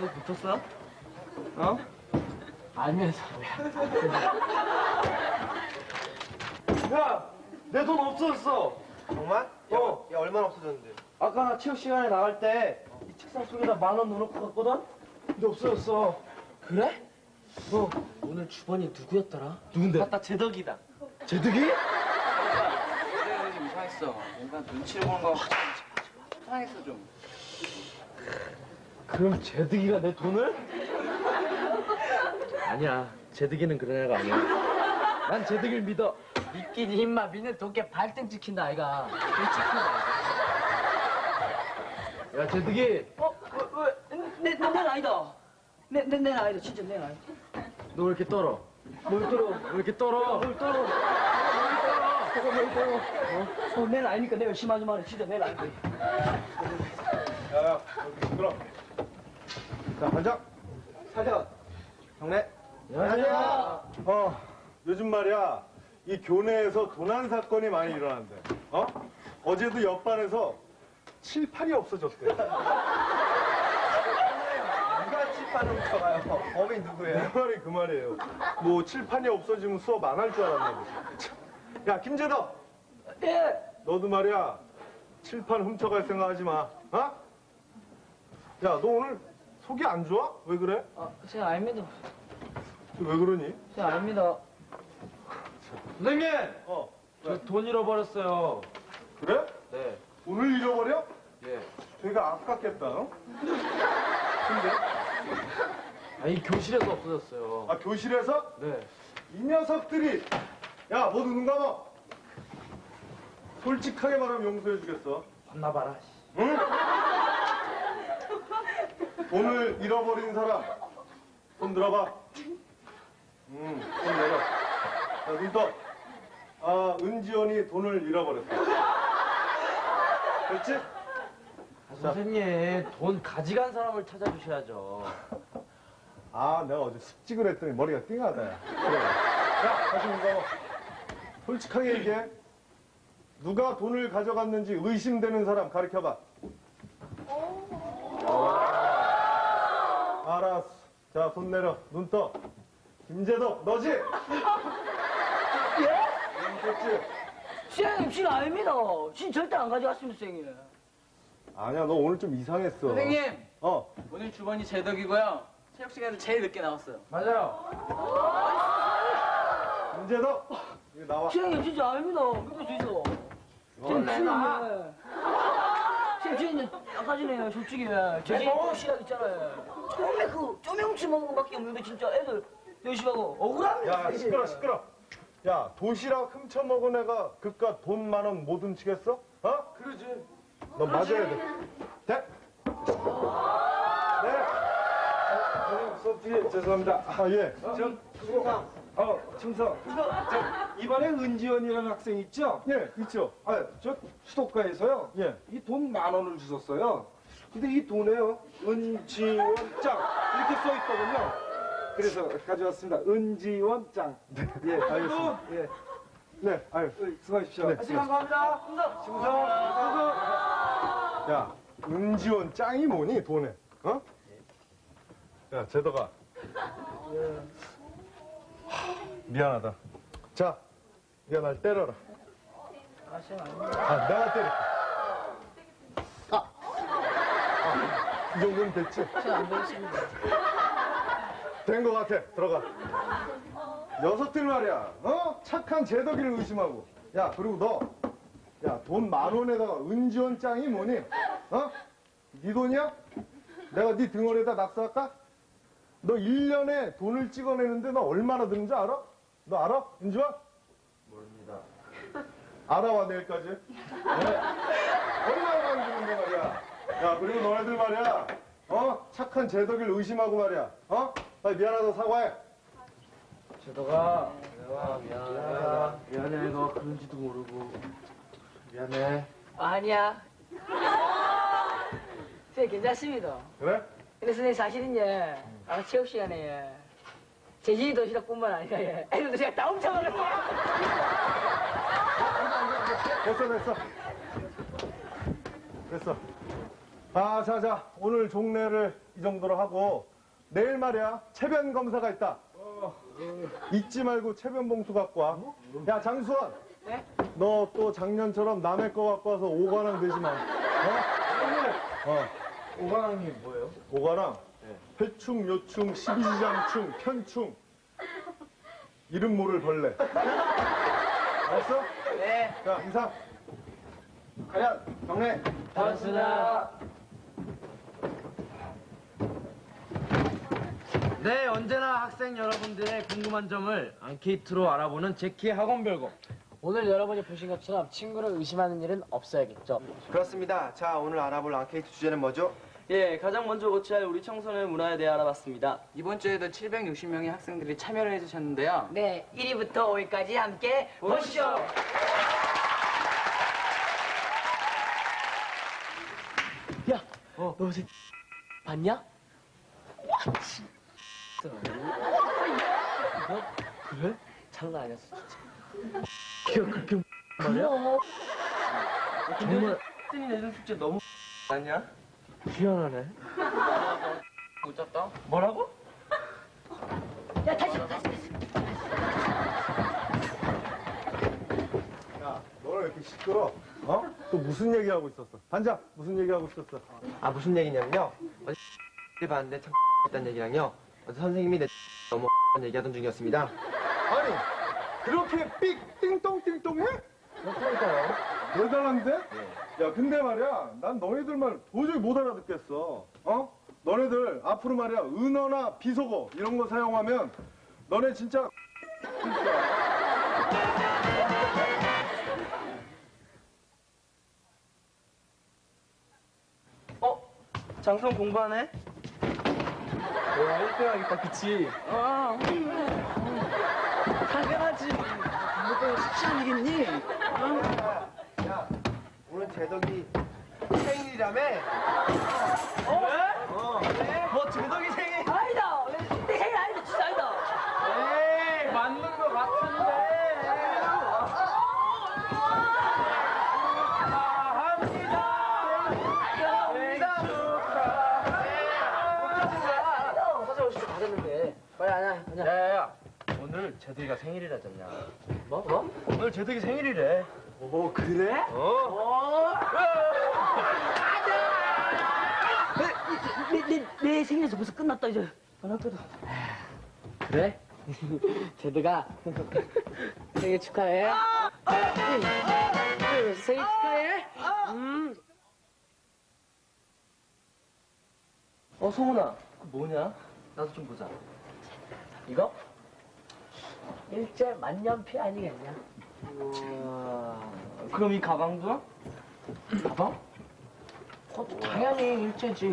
너도 붙었어? 어? 알면서 야, 내 돈 없어졌어. 정말? 야, 어. 야 얼마나 없어졌는데? 아까 나 체육 시간에 나갈 때 이 책상 속에다 만 원 넣어놓고 갔거든? 근데 없어졌어. 그래? 어. 오늘 주번이 누구였더라? 누군데? 맞다, 제덕이다. 제덕이? 그래 좀 이상했어. 뭔가 눈치를 보는 거 같고 이상했어 좀. 그럼 제득이가 내 돈을? 아니야. 제득이는 그런 애가 아니야. 난 제득이를 믿어. 믿긴 임마 믿는 도깨 발등 찍힌다 아이가 야, 제득이. 어? 왜? 왜? 내, 내, 내 아니다 내, 내, 내 아니다 진짜 내 아니다 너 왜 이렇게 떨어? 뭘 떨어 왜 이렇게 떨어? 뭘 떨어 저거 뭘 떨어 어? 어, 내 아니니까 내가 열심히 하지 마라 진짜 내 아니다 야야 여기 들어. 자 반장. 사장. 경례. 안녕하세요. 어, 요즘 말이야, 이 교내에서 도난 사건이 많이 일어난대. 어? 어제도 옆반에서 칠팔이 없어졌대. 누가 칠판을 훔쳐가요? 범인 누구예요? 내 말이 그 말이에요. 뭐 칠판이 없어지면 수업 안 할 줄 알았나 보지. 야, 김재덕! 예 너도 말이야, 칠판 훔쳐갈 생각 하지 마. 어? 야, 너 오늘 속이 안 좋아? 왜 그래? 아, 제가 압니다 왜 그러니? 제가 압니다 선생님! 어, 저 돈 잃어버렸어요. 그래? 네. 오늘 잃어버려? 예. 되게 아깝겠다, 어? 근데? 아니, 교실에서 없어졌어요. 아, 교실에서? 네. 이 녀석들이 야 모두 눈 감아 솔직하게 말하면 용서해주겠어 혼나봐라. 응? 돈을 잃어버린 사람. 손 들어봐. 응손 내려. 자 눈 떠. 아 은지원이 돈을 잃어버렸어 그렇지? 아, 선생님, 돈 가져간 사람을 찾아주셔야죠. 아 내가 어제 습직을 했더니 머리가 띵하다. 야 그래. 야 다시 눈 감아 솔직하게 얘기해. 누가 돈을 가져갔는지 의심되는 사람 가르쳐봐 알았어 자 손 내려. 눈 떠. 김재덕 너지? 예? 그렇지? 선생님 진 아닙니다. 진 절대 안 가져갔습니다 선생님. 아니야 너 오늘 좀 이상했어. 선생님. 어. 오늘 주번이 제덕이고요. 체육 시간에 제일 늦게 나왔어요. 맞아요. 김재덕? 이거 나와. 선생님 진짜 아닙니다. 믿을 수 있어 선생님 선생님 아까 전에 솔직히 제 집도 시작 있잖아요 처음에 그 쪼명치 먹은 것밖에 없는데 진짜 애들 열심히 하고 억울합니다 야 시끄러 시끄러 야 도시락 훔쳐먹은 애가 그깟 돈 만 원 못 훔치겠어? 어? 그러지. 너 맞아야 돼 돼? 네? 수업 중에 죄송합니다. 아 예. 저 그거 어 충성. 저 이번에 은지원이라는 학생 있죠? 예, 있죠. 아 저 수도가에서요. 예. 이 돈 만 원을 주셨어요. 근데 이 돈에요 은지원장 이렇게 써 있거든요. 그래서 가져왔습니다. 은지원장. 예, 알겠습니다. 예, 네, 아유. 어, 수고하십시오. 네. 감사합니다. 충성. 충성. 야, 은지원 짱이 뭐니, 돈에? 어? 야, 제덕아. 하, 미안하다. 자, 네가 날 때려라. 아, 내가 때릴게. 아! 아, 이 정도면 됐지? 안 되겠습니다 된 것 같아. 들어가. 녀석들 말이야. 어? 착한 제덕이를 의심하고. 야, 그리고 너. 야, 돈 만 원에다가 은지원 짱이 뭐니? 어? 네 돈이야? 내가 네 등원에다 낙서할까? 너 1년에 돈을 찍어내는데 너 얼마나 드는지 알아? 너 알아? 은지원? 모릅니다. 알아와, 내일까지. 네. 얼마나 많이 드는데 말이야. 야, 그리고 너네들 말이야. 어? 착한 제덕이를 의심하고 말이야. 어? 빨리 미안하다 사과해. 제덕아, 내가 미안해. 미안해, 너 그런지도 모르고. 미안해. 아니야 선생님 괜찮습니다 그래? 근데 선생님 사실은 예 아까 체육 시간에 예 제주도 도시락뿐만 아니라 예 애들 도시락 다 훔쳐가거든요 됐어, 됐어. 됐어. 아, 자, 자. 오늘 종례를 이 정도로 하고 내일 말이야 체변 검사가 있다. 잊지 말고 체변 봉투 갖고 와. 야 장수원. 네? 너 또 작년처럼 남의 거 갖고 와서 오관왕 되지 마. 어? 어. 오관왕님 뭐예요? 오관왕. 회충, 요충, 십이지장충, 편충. 이름 모를 벌레. 알았어? 네. 자, 인사. 가야, 경례. 반갑습니다. 네, 언제나 학생 여러분들의 궁금한 점을 앙케이트로 알아보는 제키 학원 별거. 오늘 여러분이 보신 것처럼 친구를 의심하는 일은 없어야겠죠. 그렇습니다. 자, 오늘 알아볼 앙케이트 주제는 뭐죠? 예, 가장 먼저 고쳐야 할 우리 청소년 문화에 대해 알아봤습니다. 이번 주에도 760명의 학생들이 참여를 해주셨는데요. 네, 1위부터 5위까지 함께 보시죠. 야, 너 어제 봤냐? 그래? 장난 아니었어, 진짜. 키가 그렇게 말이야? 정말 뜨는 애들 숙제 너무 아니야? 희한하네. 못 잤다? 뭐라고? 야, 다시, 다시, 다시. 야, 너는 왜 이렇게 시끄러? 어? 또 무슨 얘기하고 있었어? 반장, 무슨 얘기하고 있었어? 아, 무슨 얘기냐면요. 어제 를 봤는데 참 했다는 얘기랑요. 어제 선생님이 내 너무 얘기하던 중이었습니다. 아니, 그렇게 삑, 띵똥띵똥 해? 그러니까요. 대단한데? 야, 근데 말이야, 난 너희들 말 도저히 못 알아듣겠어. 어? 너네들 앞으로 말이야, 은어나 비속어 이런 거 사용하면 너네 진짜. 어? 장성 공부하네? 와, 1등 하겠다, 그치? 어. 당연하지. 무슨 숙제는 이겠니? 야, 오늘 제덕이 생일이라며? 어? 왜? 어. 뭐, 제덕이 생일? 아니다! 왜, 내 생일 아니다, 진짜 아니다! 에이, 맞는 거 같은데. 받았는데. 빨리 안 해, 그냥. 야야야 오늘 제덕이가 생일이라잖냐 뭐? 뭐? 오늘 제덕이 생일이래 오 그래? 어 내, 내, 내 생일에서 벌써 끝났다, 이제. 안 할거든. 그래? 제드가 생일 축하해. 응, 생일 축하해. 음. 어, 소문아 그 뭐냐? 나도 좀 보자 이거? 일제 만년필 아니겠냐? 우와 그럼 이 가방도? 가방? 그것도 당연히 일제지.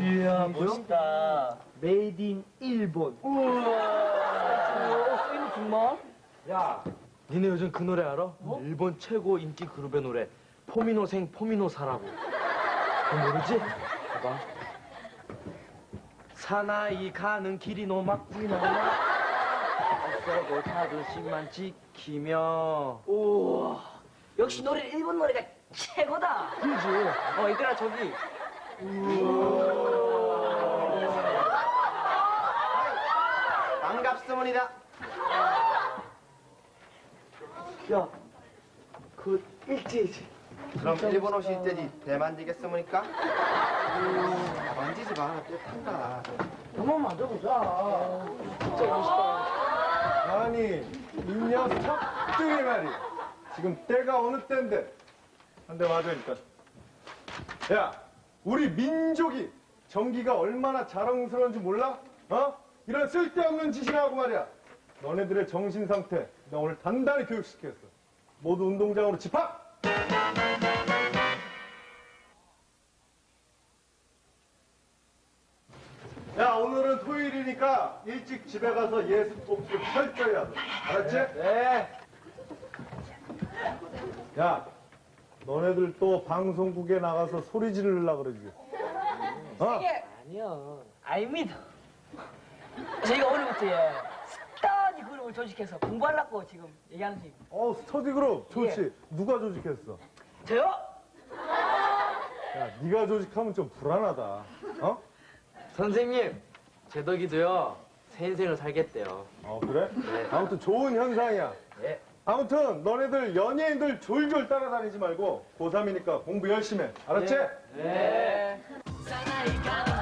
이야 멋있다 메이드 인 일본. 우와. 쓰이는 정말? 야 니네 요즘 그 노래 알아? 일본 최고 인기 그룹의 노래 포미노생 포미노사라고 모르지? 봐봐 사나이 가는 길이 노막구나 없어도 자존심만 지키며 우와. 역시 노래 일본 노래가 최고다. 그지? 어 얘들아 저기 반갑습니다. 야그 일제지 그럼 일본 오실 때지 배 만지겠습니까? 아, 만지지 마. 때 탄다. 한번 만져보자. 진짜 멋있다. 아니, 이 녀석들이 말이 지금 때가 어느 때인데 한 대 맞아 일단. 야, 우리 민족이 정기가 얼마나 자랑스러운지 몰라? 어? 이런 쓸데없는 짓이나 하고 말이야. 너네들의 정신 상태 나 오늘 단단히 교육시켰어. 모두 운동장으로 집합! 오늘은 토요일이니까 일찍 집에 가서 예습 복습 철저히 하자. 알았지? 네. 야, 너네들 또 방송국에 나가서 소리 지르려고 그러지. 어? 아니요. 아닙니다. 저희가 오늘부터 예, 스터디 그룹을 조직해서 공부하려고 지금 얘기하는 중입니다 어, 스터디 그룹 좋지. 누가 조직했어? 저요? 야, 네가 조직하면 좀 불안하다. 어? 선생님, 제 덕이도요, 새 인생을 살겠대요. 어, 그래? 네. 아무튼 좋은 현상이야. 예. 아무튼 너네들 연예인들 졸졸 따라다니지 말고 고3이니까 공부 열심히 해. 알았지? 네. 사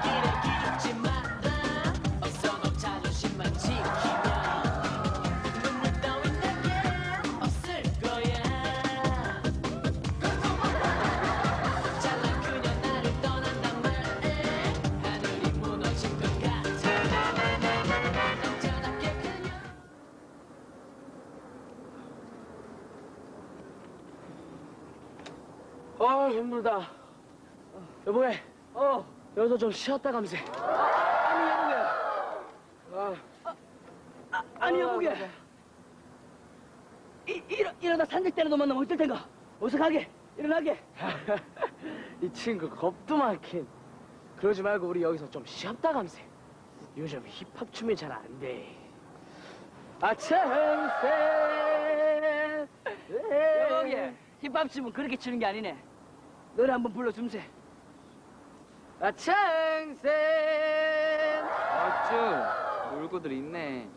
아 힘들다. 여보게. 어. 여기서 좀 쉬었다 감세. 아니 여보게. 아. 아, 아니 여보게. 이, 일어, 일어나 산책대는 너 만나면 어떨 텐가? 어서 가게. 일어나게. 이 친구 겁도 많긴. 그러지 말고 우리 여기서 좀 쉬었다 감세. 요즘 힙합 춤이 잘 안 돼. 아참새. 여보게 힙합 춤은 그렇게 추는 게 아니네. 노래 한번 불러줌세. 아 창생 어쭈 놀고들 있네.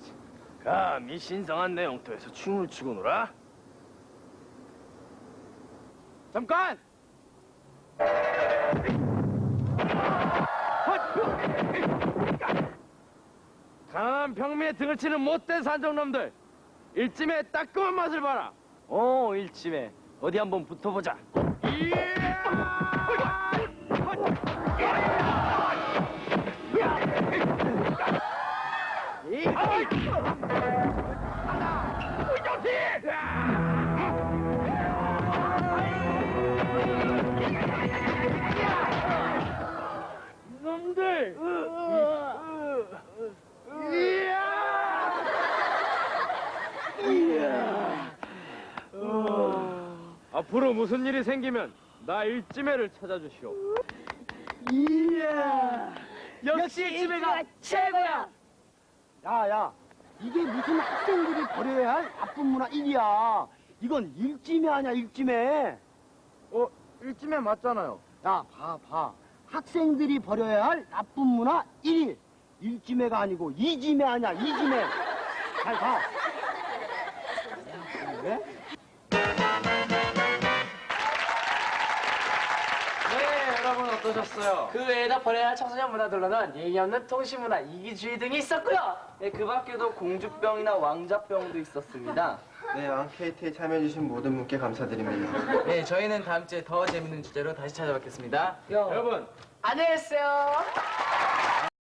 감히 신성한 내용터에서 춤을 추고 놀아? 잠깐! 강한 평민의 등을 치는 못된 산정놈들 일찜의 따끔한 맛을 봐라 어 일찜에 어디 한번 붙어보자 놈들! 앞으로 무슨 일이 생기면 나 일찜회를 찾아주시오. 역시 일찜회가 최고야. 야야 이게 무슨 학생들이 버려야 할 나쁜 문화 일이야. 이건 일찜해 아니야 일찜해. 어, 일찜회 맞잖아요. 야 봐 봐. 학생들이 버려야 할 나쁜 문화 1위. 일찜해가 아니고 이찜해 아니야 이찜해. 잘 봐. 어떠셨어요? 그 외에도 버려야 할 청소년 문화들로는 예의 없는 통신 문화, 이기주의 등이 있었고요. 네, 그 밖에도 공주병이나 왕자병도 있었습니다. 네, 앙케이트에 참여해주신 모든 분께 감사드립니다. 네, 저희는 다음 주에 더 재밌는 주제로 다시 찾아뵙겠습니다. 여러분, 안녕히 계세요.